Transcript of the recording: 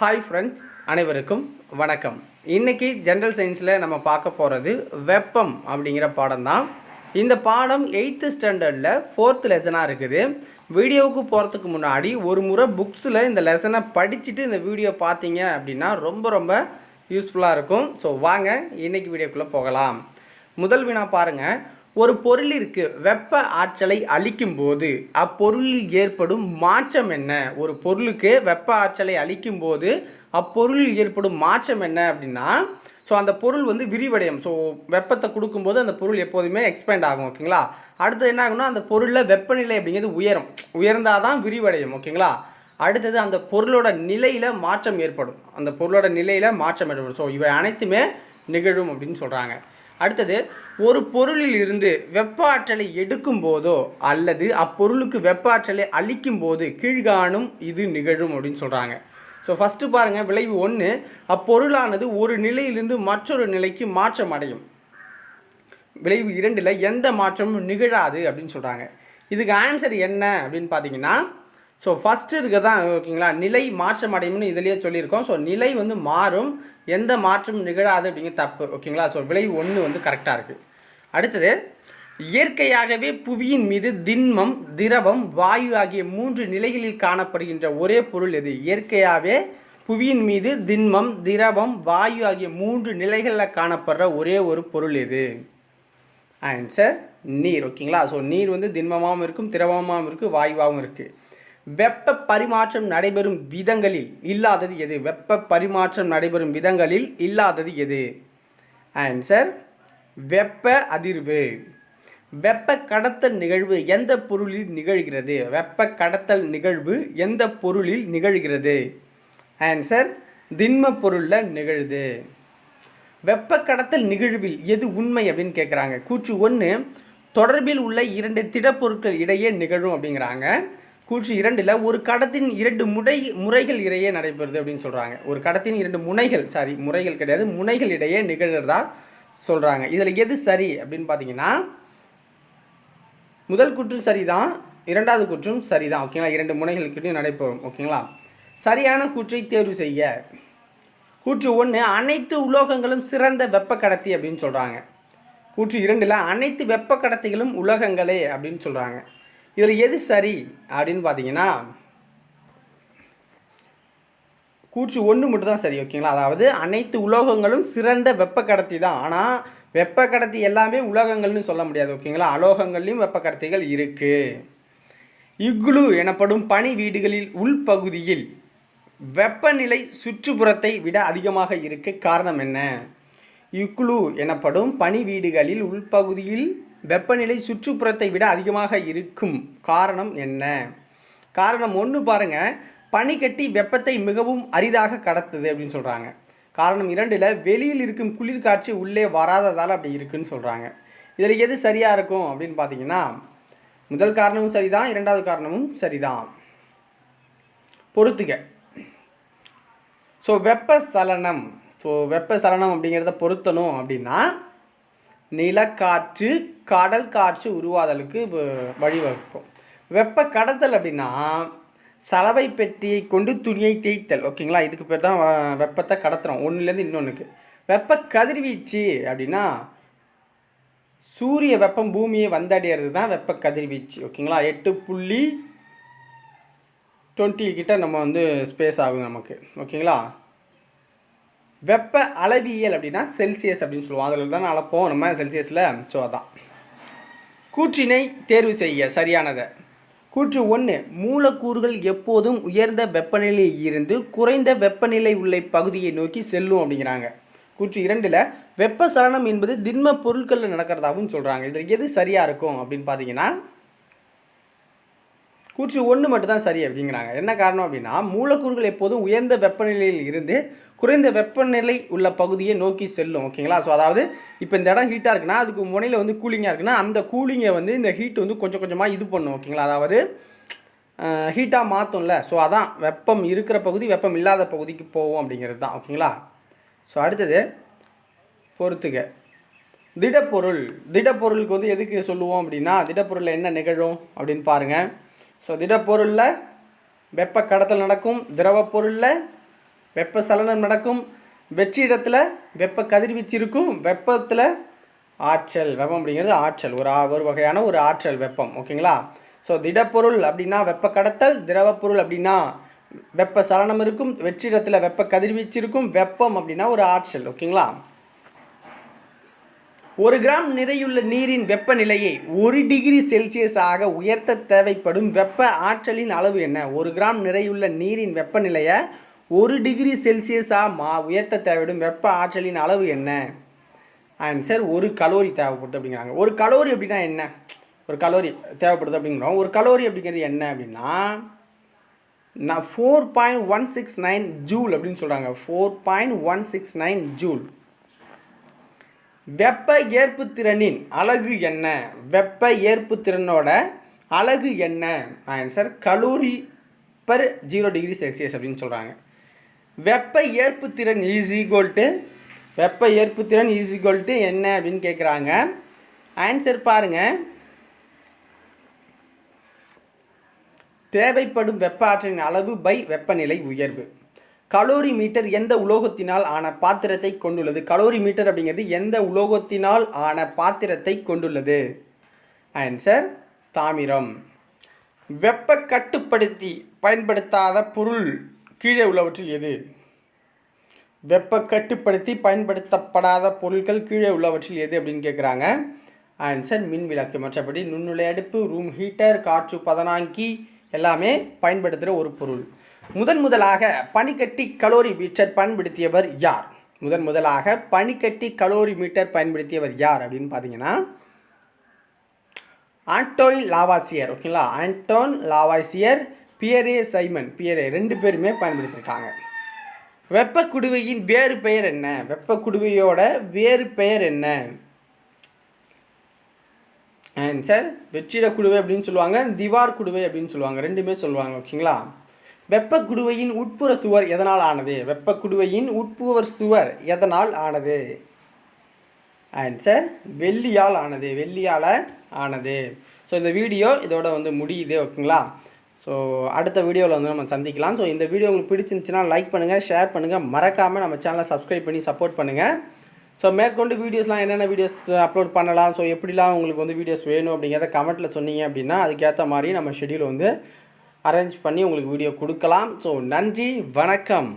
Hi friends அனைவருக்கும் வணக்கம். இன்றைக்கி ஜென்ரல் சயின்ஸில் நம்ம பார்க்க போகிறது வெப்பம் அப்படிங்கிற பாடம் தான். இந்த பாடம் எயித்து ஸ்டாண்டர்டில் ஃபோர்த் லெசனாக இருக்குது. வீடியோவுக்கு போகிறதுக்கு முன்னாடி ஒரு முறை புக்ஸில் இந்த லெசனை படிச்சுட்டு இந்த வீடியோ பார்த்தீங்க அப்படின்னா ரொம்ப ரொம்ப யூஸ்ஃபுல்லாக இருக்கும். ஸோ வாங்க இன்றைக்கி வீடியோக்குள்ளே போகலாம். முதல் வினா பாருங்கள் ஒரு பொருளிற்கு வெப்ப ஆற்றலை அளிக்கும் போது அப்பொருளில் ஏற்படும் மாற்றம் என்ன? ஒரு பொருளுக்கு வெப்ப ஆற்றலை அளிக்கும் போது அப்பொருளில் ஏற்படும் மாற்றம் என்ன அப்படின்னா ஸோ அந்த பொருள் வந்து விரிவடையும். ஸோ வெப்பத்தை கொடுக்கும்போது அந்த பொருள் எப்போதுமே எக்ஸ்பேண்ட் ஆகும் ஓகேங்களா அடுத்தது என்ன ஆகும்னா அந்த பொருளில் வெப்பநிலை அப்படிங்கிறது உயரும். உயர்ந்தால் தான் விரிவடையும் ஓகேங்களா அடுத்தது அந்த பொருளோட நிலையில் மாற்றம் ஏற்படும். அந்த பொருளோட நிலையில் மாற்றம் ஏற்படும். ஸோ இவை அனைத்துமே நிகழும் அப்படின்னு சொல்கிறாங்க அடுத்தது ஒரு பொருளில் இருந்து வெப்ப ஆற்றலை எடுக்கும் போதோ அல்லது அப்பொருளுக்கு வெப்ப ஆற்றலை அளிக்கும் போது கீழ்காணும் இது நிகழும் அப்படின்னு சொல்கிறாங்க ஸோ ஃபஸ்ட்டு பாருங்கள் விளைவு ஒன்று அப்பொருளானது ஒரு நிலையிலிருந்து மற்றொரு நிலைக்கு மாற்றம் அடையும். விளைவு இரண்டில் எந்த மாற்றமும் நிகழாது அப்படின்னு சொல்கிறாங்க இதுக்கு ஆன்சர் என்ன அப்படின்னு பார்த்தீங்கன்னா ஸோ ஃபஸ்ட்டு இருக்க தான் ஓகேங்களா? நிலை மாற்றம் அடையும்னு இதுலேயே சொல்லியிருக்கோம். ஸோ நிலை வந்து மாறும். எந்த மாற்றமும் நிகழாது அப்படிங்கிற தப்பு ஓகேங்களா? ஸோ விளைவு ஒன்று வந்து கரெக்டாக இருக்குது அடுத்தது இயற்கையாகவே புவியின் மீது திண்மம் திரவம் வாயு ஆகிய மூன்று நிலைகளில் காணப்படுகின்ற ஒரே பொருள் எது? இயற்கையாகவே புவியின் மீது திண்மம் திரவம் வாயு ஆகிய மூன்று நிலைகளில் காணப்படுற ஒரே ஒரு பொருள் எது? ஆன்சர் நீர் ஓகேங்களா? ஸோ நீர் வந்து திண்மமாகவும் இருக்கும் திரவமாகவும் இருக்குது வாயுவாகவும் இருக்குது வெப்ப பரிமாற்றம் நடைபெறும் விதங்களில் இல்லாதது எது? வெப்ப பரிமாற்றம் நடைபெறும் விதங்களில் இல்லாதது எது? ஆன்சர் வெப்ப அதிர்வு. வெப்ப கடத்தல் நிகழ்வு எந்த பொருளில் நிகழ்கிறது? வெப்ப கடத்தல் நிகழ்வு எந்த பொருளில் நிகழ்கிறது? ஆன்சர் திண்ம பொருளில் நிகழுது. வெப்ப கடத்தல் நிகழ்வில் எது உண்மை அப்படின்னு கேட்குறாங்க கூற்று ஒன்று தொடர்பில் உள்ள இரண்டு திடப்பொருட்கள் இடையே நிகழும் அப்படிங்கிறாங்க. கூற்று இரண்டில் ஒரு கடத்தின் இரண்டு முடை முறைகள் இடையே நடைபெறுது அப்படின்னு சொல்கிறாங்க ஒரு கடத்தின் இரண்டு முனைகள் சாரி முறைகள் கிடையாது முனைகள் இடையே நிகழ்கிறதா சொல்கிறாங்க இதில் எது சரி அப்படின்னு பார்த்தீங்கன்னா முதல் குற்றும் சரிதான் இரண்டாவது குற்றும் சரிதான் ஓகேங்களா இரண்டு முனைகளுக்கிட்டையும் நடைபெறும் ஓகேங்களா சரியான கூற்றை தேர்வு செய்ய கூற்று ஒன்று அனைத்து உலோகங்களும் சிறந்த வெப்ப கடத்தி அப்படின்னு சொல்கிறாங்க கூற்று இரண்டில் அனைத்து வெப்ப கடத்திகளும் உலகங்களே அப்படின்னு சொல்கிறாங்க இதில் எது சரி அப்படின்னு பார்த்தீங்கன்னா கூற்று ஒன்று மட்டும் தான் சரி ஓகேங்களா? அதாவது அனைத்து உலோகங்களும் சிறந்த வெப்ப கடத்தி தான். ஆனால் வெப்ப கடத்தி எல்லாமே உலோகங்கள்னு சொல்ல முடியாது ஓகேங்களா? அலோகங்கள்லையும் வெப்ப கடத்திகள் இருக்குது இக்லு எனப்படும் பனி வீடுகளில் உள்பகுதியில் வெப்பநிலை சுற்றுப்புறத்தை விட அதிகமாக இருக்க. காரணம் என்ன? இக்லு எனப்படும் பனி வீடுகளில் உள்பகுதியில் வெப்பநிலை சுற்றுப்புறத்தை விட அதிகமாக இருக்கும் காரணம் என்ன? காரணம் ஒன்று பாருங்கள் பனிக்கட்டி வெப்பத்தை மிகவும் அரிதாக கடத்துது அப்படின்னு சொல்கிறாங்க காரணம் இரண்டில் வெளியில் இருக்கும் குளிர்காட்சி உள்ளே வராததால் அப்படி இருக்குன்னு சொல்கிறாங்க இதில் எது சரியாக இருக்கும் அப்படின்னு பார்த்தீங்கன்னா முதல் காரணமும் சரிதான் இரண்டாவது காரணமும் சரிதான். பொறுத்துக. ஸோ வெப்ப சலனம் ஸோ வெப்ப சலனம் அப்படிங்கிறத பொருத்தணும் அப்படின்னா நிலக்காற்று கடல் காற்று உருவாதலுக்கு வ- வழிவகுக்கும். வெப்ப கடத்தல் அப்படின்னா சலவை பெட்டியை கொண்டு துணியை தேய்த்தல். ஓகேங்களா? இதுக்கு பேர் தான் வெப்பத்தை கடத்துகிறோம் ஒன்றுலேருந்து இன்னொன்றுக்கு வெப்ப கதிர்வீச்சு அப்படின்னா சூரிய வெப்பம் பூமியை வந்தடைகிறது தான் வெப்ப கதிர்வீச்சு. ஓகேங்களா? எட்டு புள்ளி டுவெண்ட்டி கிட்ட நம்ம வந்து ஸ்பேஸ் ஆகும் நமக்கு. ஓகேங்களா? வெப்ப அளவியல் அப்படின்னா செல்சியஸ் அப்படின்னு சொல்லுவோம். அதில் தான் அளப்போம் நம்ம செல்சியஸில் ஸோ அதான். கூற்றினை தேர்வு செய்ய சரியானதை. கூற்று ஒன்று மூலக்கூறுகள் எப்போதும் உயர்ந்த வெப்பநிலையில் இருந்து குறைந்த வெப்பநிலை உள்ள பகுதியை நோக்கி செல்லும் அப்படிங்கிறாங்க. கூற்று இரண்டில் வெப்ப சலனம் என்பது திண்ம பொருட்களில் நடக்கிறதாகவும் சொல்கிறாங்க இதில் எது சரியாக இருக்கும் அப்படின்னு பார்த்தீங்கன்னா கூற்று ஒன்று மட்டும்தான் சரி அப்படிங்கிறாங்க. என்ன காரணம் அப்படின்னா மூலக்கூறுகள் எப்போதும் உயர்ந்த வெப்பநிலையில் இருந்து குறைந்த வெப்பநிலை உள்ள பகுதியை நோக்கி செல்லும் ஓகேங்களா ஸோ அதாவது இப்போ இந்த இடம் ஹீட்டாக இருக்குன்னா அதுக்கு முனையில் வந்து கூலிங்காக இருக்குன்னா அந்த கூலிங்கை வந்து இந்த ஹீட் வந்து கொஞ்சம் கொஞ்சமாக இது பண்ணும் ஓகேங்களா அதாவது ஹீட்டாக மாற்றும்ல ஸோ அதான் வெப்பம் இருக்கிற பகுதி வெப்பம் இல்லாத பகுதிக்கு போகும் அப்படிங்கிறது தான் ஓகேங்களா ஸோ அடுத்தது பொறுத்துக. திடப்பொருள். திடப்பொருளுக்கு வந்து எதுக்கு சொல்லுவோம் அப்படின்னா திடப்பொருளில் என்ன நிகழும் அப்படின்னு பாருங்கள் ஸோ திடப்பொருளில் வெப்ப கடத்தல் நடக்கும் திரவ பொருளில் வெப்ப சலனம் நடக்கும் வெற்றிடத்தில் வெப்ப கதிர்வீச்சு இருக்கும் வெப்பத்தில் ஆற்றல் வெப்பம் அப்படிங்கிறது ஆற்றல். ஒரு ஒரு வகையான ஒரு ஆற்றல் வெப்பம் ஓகேங்களா? ஸோ திடப்பொருள் அப்படின்னா வெப்ப கடத்தல் திரவப்பொருள் அப்படின்னா வெப்ப சலனம் இருக்கும் வெற்றிடத்தில் வெப்ப கதிர்வீச்சு இருக்கும் வெப்பம் அப்படின்னா ஒரு ஆற்றல் ஓகேங்களா? ஒரு கிராம் நிறையுள்ள நீரின் வெப்பநிலையை ஒரு டிகிரி செல்சியஸாக உயர்த்த தேவைப்படும் வெப்ப ஆற்றலின் அளவு என்ன? ஒரு கிராம் நிறையுள்ள நீரின் வெப்பநிலையை ஒரு டிகிரி செல்சியஸாக மா உயர்த்த தேவைப்படும் வெப்ப ஆற்றலின் அளவு என்ன? ஆன்சர் ஒரு கலோரி தேவைப்படுது அப்படிங்கிறாங்க. ஒரு கலோரி அப்படின்னா என்ன? ஒரு கலோரி தேவைப்படுது அப்படிங்கிறோம். ஒரு கலோரி அப்படிங்கிறது என்ன அப்படின்னா நான் four point one six nine joule அப்படின்னு சொல்கிறாங்க four point one six nine joule வெப்ப ஏற்புத்திறனின் அழகு என்ன? வெப்ப ஏற்புத்திறனோட அழகு என்ன? Answer calorie per zero degree Celsius அப்படின்னு சொல்கிறாங்க வெப்ப ஏற்புத்திறன் ஈஸ் ஈக்குவல் டு வெப்ப ஏற்புத்திறன் ஈஸ் ஈக்குவல் டு என்ன அப்படின்னு கேட்குறாங்க ஆன்சர் பாருங்கள் தேவைப்படும் வெப்ப ஆற்றலின் அளவு பை வெப்பநிலை உயர்வு. கலோரி மீட்டர் எந்த உலோகத்தினால் ஆன பாத்திரத்தை கொண்டுள்ளது? கலோரி மீட்டர் அப்படிங்கிறது எந்த உலோகத்தினால் ஆன பாத்திரத்தை கொண்டுள்ளது? ஆன்சர் தாமிரம். வெப்ப கட்டுப்படுத்தி பயன்படுத்தாத பொருள் கீழே உள்ளவற்றில் எது? வெப்ப கட்டுப்படுத்தி பயன்படுத்தப்படாத பொருட்கள் கீழே உள்ளவற்றில் எது அப்படின்னு கேட்குறாங்க ஆன்சர் மின் விளக்கு. மற்றபடி நுண்ணுலை அடுப்பு ரூம் ஹீட்டர் காற்று பதனாங்கி எல்லாமே பயன்படுத்துகிற ஒரு பொருள். முதன் முதலாக பனிக்கட்டி கலோரி மீட்டர் பயன்படுத்தியவர் யார்? முதன் முதலாக பனிக்கட்டி கலோரி மீட்டர் பயன்படுத்தியவர் யார் அப்படின்னு பார்த்தீங்கன்னா ஆண்டோய் லாவாசியர் ஓகேங்களா ஆண்டோன் லாவாசியர் பியரே சைமன். பியரே ரெண்டு பேருமே பயன்படுத்தியிருக்காங்க வெப்ப குடுவையின் வேறு பெயர் என்ன? வெப்ப குடுவையோட வேறு பெயர் என்ன? ஆன்சர் வெற்றிட குடுவை அப்படின்னு சொல்லுவாங்க திவார் குடுவை அப்படின்னு சொல்லுவாங்க. ரெண்டுமே சொல்லுவாங்க ஓகேங்களா வெப்பக்குடுவையின் உட்புற சுவர் எதனால் ஆனது? வெப்பக்குடுவையின் உட்புற சுவர் எதனால் ஆனது? ஆன்சர் வெள்ளியால் ஆனது. வெள்ளியால் ஆனது. ஸோ இந்த வீடியோ இதோட வந்து முடியுது ஓகேங்களா? ஸோ அடுத்த வீடியோவில் வந்து நம்ம சந்திக்கலாம். ஸோ இந்த வீடியோ உங்களுக்கு பிடிச்சிருந்துச்சுன்னா லைக் பண்ணுங்கள் ஷேர் பண்ணுங்கள் மறக்காமல் நம்ம சேனலை சப்ஸ்கிரைப் பண்ணி சப்போர்ட் பண்ணுங்கள் ஸோ மேற்கொண்டு வீடியோஸ்லாம் என்னென்ன வீடியோஸ் அப்லோட் பண்ணலாம்? ஸோ எப்படிலாம் உங்களுக்கு வந்து வீடியோஸ் வேணும் அப்படிங்கிறத கமெண்ட்டில் சொன்னீங்க அப்படின்னா அதுக்கேற்ற மாதிரி நம்ம ஷெடியூல் வந்து அரேஞ்ச் பண்ணி உங்களுக்கு வீடியோ கொடுக்கலாம். ஸோ நன்றி வணக்கம்.